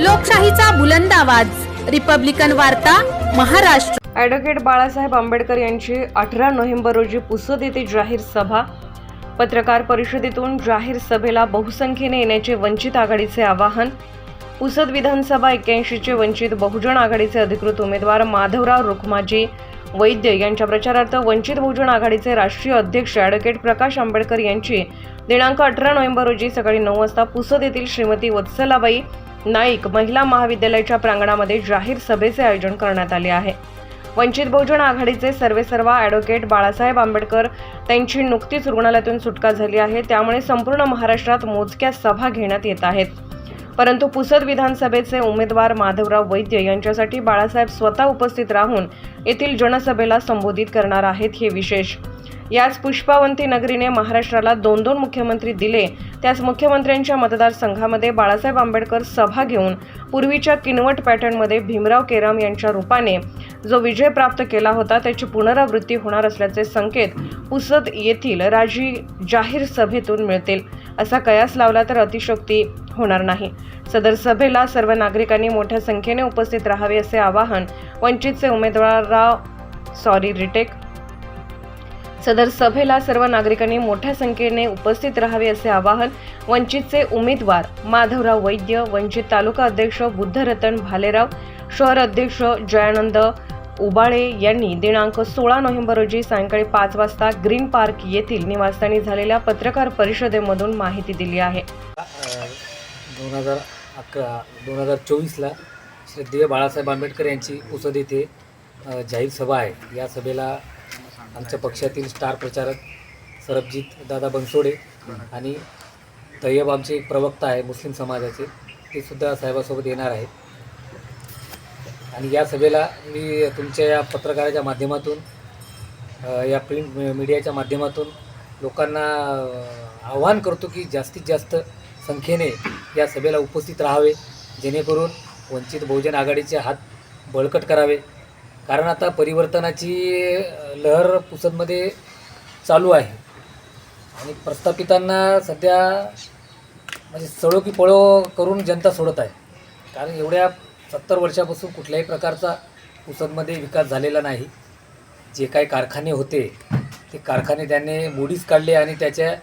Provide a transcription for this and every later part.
लोकशाहीचा बुलंद आवाज. रिपब्लिकन वार्ता महाराष्ट्र. ॲडव्होकेट बाळासाहेब आंबेडकर यांची अठरा नोव्हेंबर रोजी पुसद येथे जाहीर सभा. पत्रकार परिषदेतून जाहीर सभेला बहुसंख्येने येण्याचे वंचित आघाडीचे आवाहन. पुसद विधानसभा एक्क्याऐंशीचे वंचित बहुजन आघाडीचे अधिकृत उमेदवार माधवराव रुखमाजी वैद्य यांच्या प्रचारार्थ वंचित बहुजन आघाडीचे राष्ट्रीय अध्यक्ष ॲडव्होकेट प्रकाश आंबेडकर यांची. दिनांक अठरा नोव्हेंबर रोजी सकाळी नऊ वाजता पुसद येथील श्रीमती वत्सलाबाई नाईक महिला महाविद्यालयाच्या प्रांगणामध्ये जाहीर सभेचे आयोजन करण्यात आले आहे. वंचित बहुजन आघाडीचे सर्वेसर्वा ॲडव्होकेट बाळासाहेब आंबेडकर त्यांची नुकतीच रुग्णालयातून सुटका झाली आहे. त्यामुळे संपूर्ण महाराष्ट्रात मोजक्या सभा घेण्यात येत आहेत. परंतु पुसद विधानसभेचे उमेदवार माधवराव वैद्य यांच्यासाठी बाळासाहेब स्वतः उपस्थित राहून येथील जनसभेला संबोधित करणार आहेत हे विशेष. याच पुष्पावंती नगरीने महाराष्ट्राला दोन दोन मुख्यमंत्री दिले. त्याच मुख्यमंत्र्यांच्या मतदारसंघामध्ये बाळासाहेब आंबेडकर सभा घेऊन पूर्वीच्या किनवट पॅटर्नमध्ये भीमराव केराम यांच्या रूपाने जो विजय प्राप्त केला होता त्याची पुनरावृत्ती होणार असल्याचे संकेत पुसद येथील राजी जाहीर सभेतून मिळतील. असा कयास लावला तर अतिशयोक्ती होणार नाही. सदर सभेला सर्व नागरिकांनी मोठ्या संख्येने उपस्थित राहावे असे आवाहन वंचितचे उमेदवार राव सॉरी रिटेक सदर सभेला सर्व नागरिकांनी मोठ्या संख्येने उपस्थित राहावे असे आवाहन वंचितचे उमेदवार माधवराव वैद्य वंचित तालुका अध्यक्ष बुद्धरतन भालेराव शहर अध्यक्ष जयानंद उबाळे यांनी दिनांक सोळा नोव्हेंबर रोजी सायंकाळी पाच वाजता ग्रीन पार्क येथील निवासस्थानी झालेल्या पत्रकार परिषदेमधून माहिती दिली आहे. दोन हजार अकरा दोन हजार चोवीसला श्रद्धेय बाळासाहेब आंबेडकर यांची उसद येथे जाहीर सभा आहे. या सभेला आमच्या पक्षातील स्टार प्रचारक सरबजीत दादा बनसोडे आणि तय्यब आमचे एक प्रवक्ता आहे मुस्लिम समाजाचे ते सुद्धा साहेबासोबत येणार आहेत. आणि या सभेला मी तुमच्या या पत्रकाराच्या माध्यमातून या प्रिंट मीडियाच्या माध्यमातून लोकांना आवाहन आव्हान करतो की जास्तीत जास्त संख्येने या सभेला उपस्थित राहावे जेणेकरून वंचित बहुजन आघाडीचे हात बळकट करावे. कारण आता परिवर्तनाची लहर पुसदमध्ये चालू आहे. आणि प्रस्थापितांना सध्या म्हणजे सळो की पळो करून जनता सोडत आहे. कारण एवढ्या सत्तर वर्षापासून कुठल्याही प्रकारचा पुसदमध्ये विकास झालेला नाही. जे काही कारखाने होते ते कारखाने त्यांनी मोडीच काढले आणि त्याच्या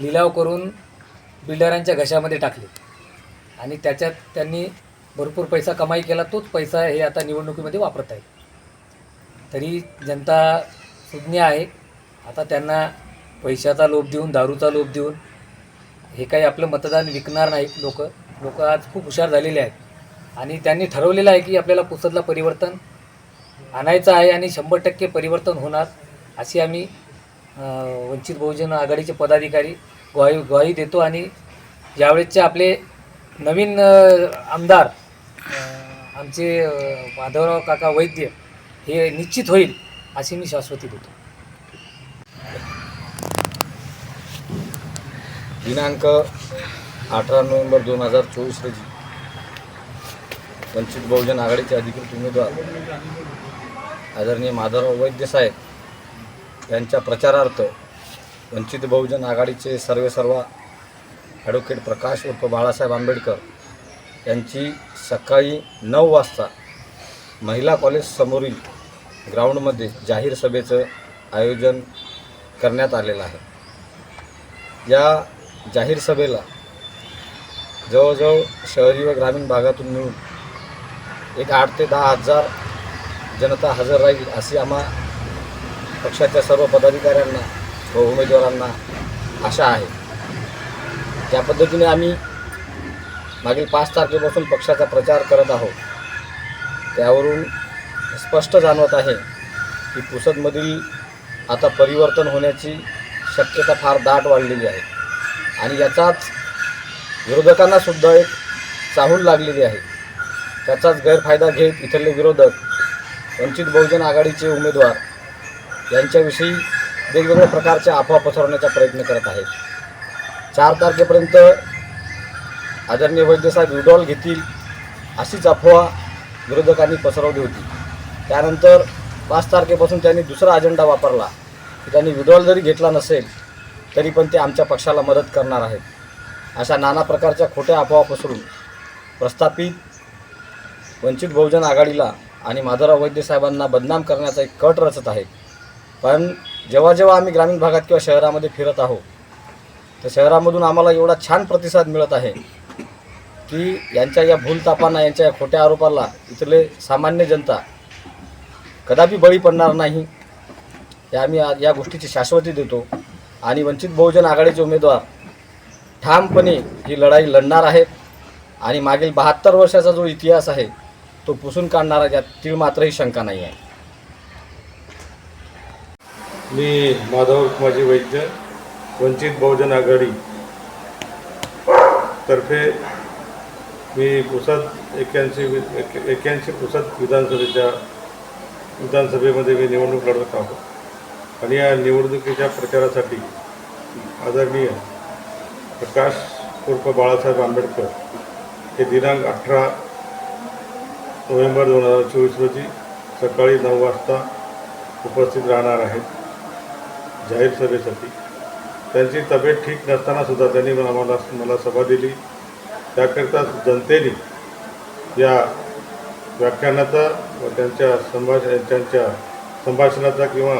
लिलाव करून बिल्डरांच्या घशामध्ये टाकले. आणि त्याच्यात त्यांनी भरपूर पैसा कमाई केला तोच पैसा हे आता निवडणुकीमध्ये वापरत आहे तरी जनता सुज्ञ आहे. आता त्यांना पैशाचा लोभ देऊन दारूचा लोभ देऊन हे काही आपलं मतदान विकणार नाहीत लोक. लोक आज खूप हुशार झालेले आहेत. आणि त्यांनी ठरवलेलं आहे की आपल्याला पुसदला परिवर्तन आणायचं आहे आणि शंभर टक्के परिवर्तन होणार अशी आम्ही वंचित बहुजन आघाडीचे पदाधिकारी ग्वाही ग्वाही देतो. आणि यावेळेसचे आपले नवीन आमदार आमचे माधवराव काका वैद्य हे निश्चित होईल अशी मी शाश्वती देतो. दिनांक अठरा नोव्हेंबर दोन हजार चोवीस रोजी वंचित बहुजन आघाडीचे अधिकृत उमेदवार आदरणीय माधवराव वैद्य साहेब यांच्या प्रचारार्थ वंचित बहुजन आघाडीचे सर्वेसर्वा ॲडव्होकेट प्रकाश उर्फ बाळासाहेब आंबेडकर यांची सकाळी नऊ वाजता महिला कॉलेज समोरील ग्राउंडमध्ये जाहीर सभेचं आयोजन करण्यात आलेलं आहे. या जाहीर सभेला जवळजवळ शहरी व ग्रामीण भागातून मिळून एक आठ ते दहा हजार जनता हजर राहील अशी आम्हा पक्षाच्या सर्व पदाधिकाऱ्यांना व उमेदवारांना आशा आहे. त्या पद्धतीने आम्ही मागील पाच तारखेपासून पक्षाचा प्रचार करत आहोत. त्यावरून स्पष्ट जाणवत आहे की पुसदमधील आता परिवर्तन होण्याची शक्यता फार दाट वाढलेली आहे. आणि याचाच विरोधकांना सुद्धा एक चाहूल लागलेली आहे. त्याचाच गैरफायदा घेत इथले विरोधक वंचित बहुजन आघाडीचे उमेदवार यांच्याविषयी वेगवेगळ्या प्रकारच्या अफवा पसरवण्याचा प्रयत्न करत आहेत. चार तारखेपर्यंत आदरणीय वैद्यसाहेब विड्रॉल घेतील अशीच अफवा विरोधकांनी पसरवली होती. त्यानंतर पाच तारखेपासून त्यांनी दुसरा अजेंडा वापरला. की त्यांनी विड्रॉल जरी घेतला नसेल तरी पण ते आमच्या पक्षाला मदत करणार आहेत. अशा नाना प्रकारच्या खोट्या अफवा पसरून प्रस्थापित वंचित बहुजन आघाडीला आणि माधवराव वैद्य साहेबांना बदनाम करण्याचा एक कट रचत आहे. पण जेव्हा जेव्हा आम्ही ग्रामीण भागात किंवा शहरामध्ये फिरत आहोत तर शहरामधून आम्हाला एवढा छान प्रतिसाद मिळत आहे की यांच्या या भूलतापांना यांच्या या खोट्या आरोपाला इथले सामान्य जनता कदापि बळी पडणार नाही. या आम्ही या गोष्टीची शाश्वती देतो. आणि वंचित बहुजन आघाडीचे उमेदवार ठामपणे ही लढाई लढणार आहेत. आणि मागील बहात्तर वर्षाचा जो इतिहास आहे तो पुसून काढणारा त्यात तीळ मात्रही शंका नाही आहे. मी माधव माझी वैद्य वंचित बहुजन आघाडी तर्फे मी पुसद एक्क्याऐंशी वि- एक्क्याऐंशी पुसद विधानसभेच्या विधानसभेमध्ये मी निवडणूक लढवत आहो आणि या निवडणुकीच्या प्रचारासाठी आदरणीय प्रकाश उर्फ बाळासाहेब आंबेडकर हे दिनांक अठरा नोव्हेंबर दोन हजार चोवीस रोजी सकाळी नऊ वाजता उपस्थित राहणार आहेत. जाहीर सभेसाठी. त्यांची तब्येत ठीक नसतानासुद्धा त्यांनी आम्हाला मला सभा दिली. त्याकरिता जनतेने या व्याख्यानाचा व त्यांच्या संभाष त्यांच्या संभाषणाचा किंवा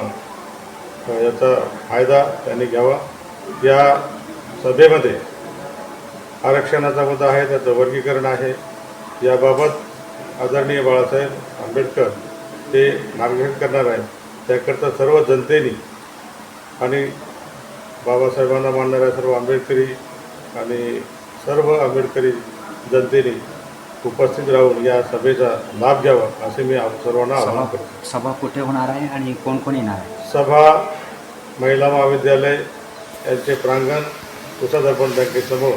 याचा फायदा त्यांनी घ्यावा. या सभेमध्ये आरक्षणाचा मुद्दा आहे त्याचं वर्गीकरण आहे. याबाबत आदरणीय बाळासाहेब आंबेडकर ते मार्गदर्शन करणार आहेत. त्याकरता सर्व जनतेने आणि बाबासाहेबांना मानणाऱ्या सर्व आंबेडकरी आणि सर्व आंबेडकरी जनतेने उपस्थित राहून या सभेचा लाभ घ्यावा असे मी आप- सर्वांना आवाहन सभा करतो. सभा कुठे होणार आहे आणि कोण कोण येणार आहे? सभा महिला महाविद्यालय यांचे प्रांगण कुसादर्पण बँकेसमोर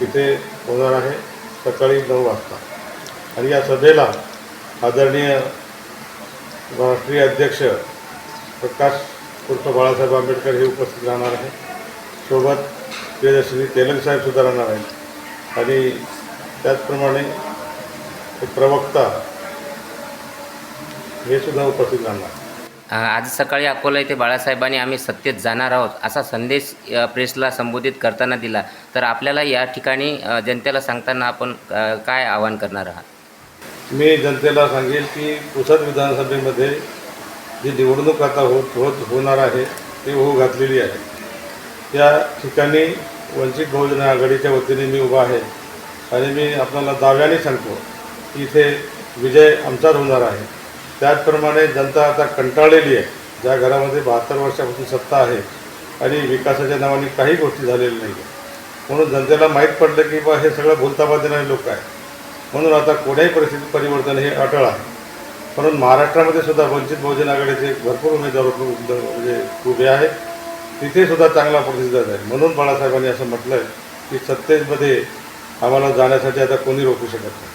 इथे होणार आहे सकाळी नऊ वाजता. आणि या सभेला आदरणीय राष्ट्रीय अध्यक्ष प्रकाश उर्फ बाळासाहेब आंबेडकर हे उपस्थित राहणार आहे सोबत प्रियदर्शनी तेलंग साहेबसुद्धा राहणार आहेत. आणि त्याचप्रमाणे एक प्रवक्ता हे सुद्धा उपस्थित राहणार. आज सकाळी अकोला येथे बाळासाहेबांनी आम्ही सत्तेत जाणार आहोत असा संदेश प्रेसला संबोधित करताना दिला. तर आपल्याला या ठिकाणी जनतेला सांगताना आपण काय आवाहन करणार आहात? मी जनतेला सांगेल की पुसद विधानसभेमध्ये जी निवडणूक आता होत होत होणार आहे ती होऊ घातलेली आहे. त्या ठिकाणी वंचित बहुजन आघाडीच्या वतीने मी उभा आहे आणि मी आपल्याला दाव्याने सांगतो. इथे विजय आमचाच होणार आहे. त्याचप्रमाणे जनता आता कंटाळलेली आहे. ज्या घरामध्ये बहात्तर वर्षापासून सत्ता आहे आणि विकासाच्या नावाने काही गोष्टी झालेल्या नाही म्हणून जनतेला माहीत पडलं की बा हे सगळं बोलताबा देणारे लोक आहे म्हणून आता कोणत्याही परिस्थितीत परिवर्तन हे अटळ आहे. म्हणून महाराष्ट्रामध्ये सुद्धा वंचित बहुजन आघाडीचे भरपूर उमेदवार म्हणजे उभे आहेत. तिथे सुद्धा चांगला प्रतिसाद आहे. म्हणून बाळासाहेबांनी असं म्हटलं आहे की सत्तेमध्ये आम्हाला जाण्यासाठी आता कोणी रोखू शकत नाही.